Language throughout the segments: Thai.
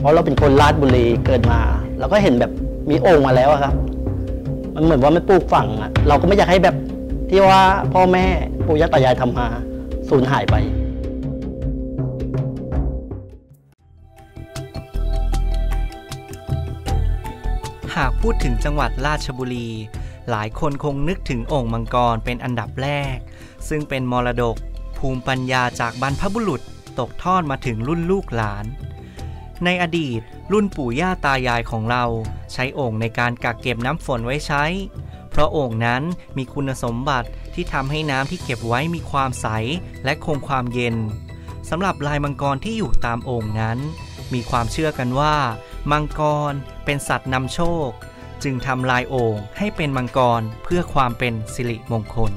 เพราะเราเป็นคนราชบุรีเกิดมาเราก็เห็นแบบมีโอ่งมาแล้วครับ มันเหมือนว่าไม่ปลูกฝังอะเราก็ไม่อยากให้แบบที่ว่าพ่อแม่ปู่ย่าตายายทำมาสูญหายไปหากพูดถึงจังหวัดราชบุรี หลายคนคงนึกถึงโอ่งมังกรเป็นอันดับแรก ซึ่งเป็นมรดก ภูมิปัญญาจากบรรพบุรุษตกทอดมาถึงรุ่นลูกหลาน ในอดีต รุ่นปู่ย่าตายายของเรา ใช้โอ่งในการกักเก็บน้ำฝนไว้ใช้ เพราะโอ่งนั้นมีคุณสมบัติที่ทำให้น้ำที่เก็บไว้มีความใสและคงความเย็นสำหรับลายมังกรที่อยู่ตามโอ่งนั้น มีความเชื่อกันว่า มังกรเป็นสัตว์นำโชค จึงทำลายโอ่งให้เป็นมังกรเพื่อความเป็นสิริมงคล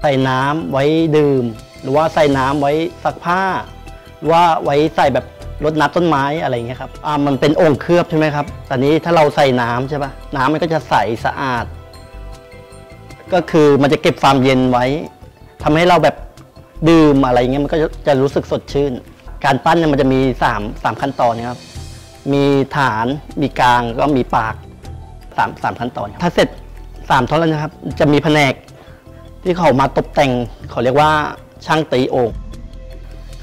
ใส่น้ำไว้ดื่ม หรือว่าใส่น้ำไว้ซักผ้า ว่าไว้ใส่แบบรดน้ำต้นไม้อะไรเงี้ยครับอ่ามันเป็นโอ่งเคลือบใช่ไหมครับตอนนี้ถ้าเราใส่น้ำใช่ปะน้ำมันก็จะใสสะอาด ก็คือมันจะเก็บความเย็นไว้ทำให้เราแบบดื่มอะไรเงี้ยมันก็จะรู้สึกสดชื่น การปั้นเนี่ยมันจะมี3 3ขั้นตอนนะครับมีฐานมีกลางก็มีปากสามสามขั้นตอน ถ้าเสร็จสามท่อนแล้วนะครับ จะมีแผนกที่เขามาตกแต่งเขาเรียกว่าช่างตีโอ่ง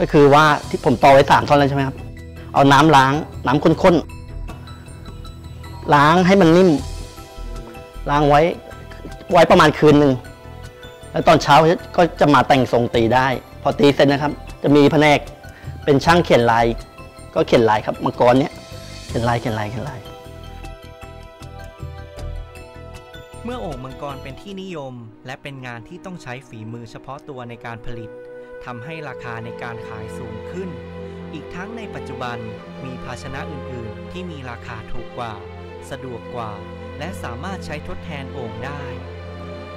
ก็คือว่าที่ผมต่อไว้สามท่อนแล้วใช่ไหมครับ เอาน้ำล้าง น้ำข้นๆล้างให้มันนิ่ม ล้างไว้ไว้ประมาณคืนหนึ่งแล้วตอนเช้าก็จะมาแต่งทรงตีได้ พอตีเสร็จนะครับ จะมีแผนกเป็นช่างเขียนลาย ก็เขียนลายครับมังกรเนี้ยเขียนลายเขียนลายเขียนลาย เมื่อโอ่งมังกรเป็นที่นิยม และเป็นงานที่ต้องใช้ฝีมือเฉพาะตัวในการผลิต ทำให้ราคาในการขายสูงขึ้น อีกทั้งในปัจจุบันมีภาชนะอื่นๆ ที่มีราคาถูกกว่า สะดวกกว่า และสามารถใช้ทดแทนโอ่งได้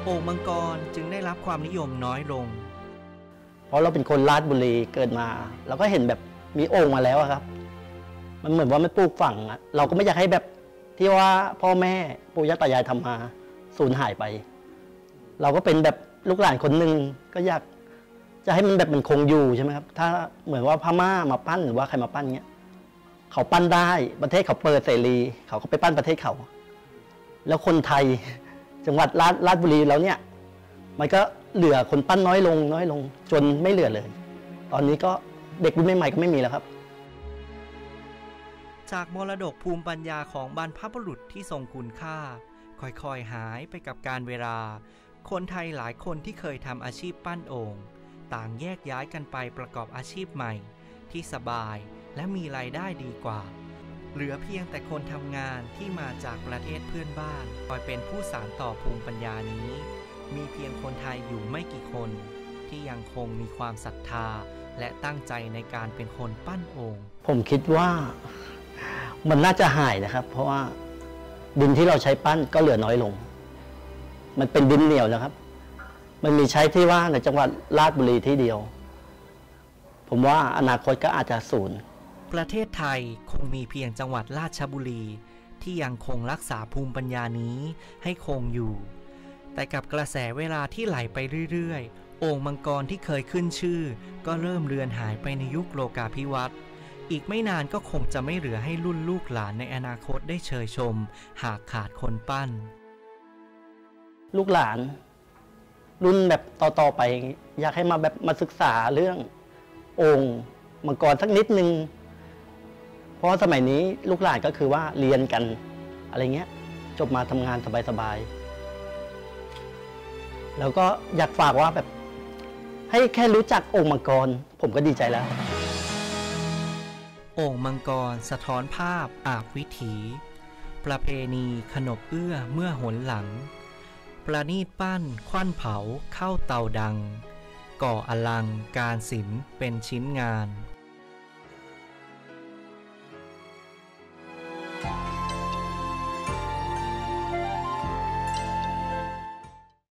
โอ่งมังกรจึงได้รับความนิยมน้อยลง เพราะเราเป็นคนราชบุรีเกิดมาเราก็เห็นแบบมีโอ่งมาแล้วครับ มันเหมือนว่าไม่ปลูกฝังอะเราก็ไม่อยากให้แบบที่ว่าพ่อแม่ปู่ย่าตายายทำมาสูญหายไป เราก็เป็นแบบลูกหลานคนหนึ่งก็อยาก จะให้มันแบบมันคงอยู่ใช่ไหมครับ ถ้าเหมือนว่าพม่ามาปั้นหรือว่าใครมาปั้นเงี้ยเขาปั้นได้ประเทศเขาเปิดเสรีเขาก็ไปปั้นประเทศเขา แล้วคนไทยจังหวัดราชราชบุรีแล้วเนี่ย มันก็เหลือคนปั้นน้อยลงน้อยลง จนไม่เหลือเลย ตอนนี้ก็เด็กรุ่นใหม่ๆก็ไม่มีแล้วครับ จากมรดกภูมิปัญญาของบรรพบุรุษที่ทรงคุณค่า ค่อยๆหายไปกับการเวลา คนไทยหลายคนที่เคยทำอาชีพปั้นโอ่ง ต่างแยกย้ายกันไปประกอบอาชีพใหม่ ที่สบายและมีรายได้ดีกว่า เหลือเพียงแต่คนทำงานที่มาจากประเทศเพื่อนบ้านคอยเป็นผู้สานต่อภูมิปัญญานี้ มีเพียงคนไทยอยู่ไม่กี่คน ที่ยังคงมีความศรัทธา และตั้งใจในการเป็นคนปั้นโอ่งผมคิดว่ามันน่าจะหายนะครับ เพราะว่าดินที่เราใช้ปั้นก็เหลือน้อยลง มันเป็นดินเหนียวนะครับ มันมีใช้ที่ว่าในจังหวัดราชบุรีที่เดียว ผมว่าอนาคตก็อาจจะสูญประเทศไทยคงมีเพียงจังหวัดราชบุรี ที่ยังคงรักษาภูมิปัญญานี้ให้คงอยู่ แต่กับกระแสเวลาที่ไหลไปเรื่อยๆ โอ่งมังกรที่เคยขึ้นชื่อ ก็เริ่มเลือนหายไปในยุคโลกาภิวัตน์อีกไม่นานก็คงจะไม่เหลือให้รุ่นลูกหลานในอนาคตได้เชยชม หากขาดคนปั้น ลูกหลาน รุ่นแบบต่อๆไปอยากให้มาแบบมาศึกษาเรื่ององค์มังกรสักนิดนึง เพราะว่าสมัยนี้ลูกหลานก็คือว่าเรียนกันอะไรเงี้ย จบมาทำงานสบายๆ แล้วก็อยากฝากว่าแบบ ให้แค่รู้จักองค์มังกร ผมก็ดีใจแล้วโอ่งมังกรสะท้อนภาพอาบวิถี ประเพณีขนบเอื้อเมื่อหนหลัง ประนีตปั้น ควันเผาเข้าเตาดัง ก่ออลังการศิลป์เป็นชิ้นงาน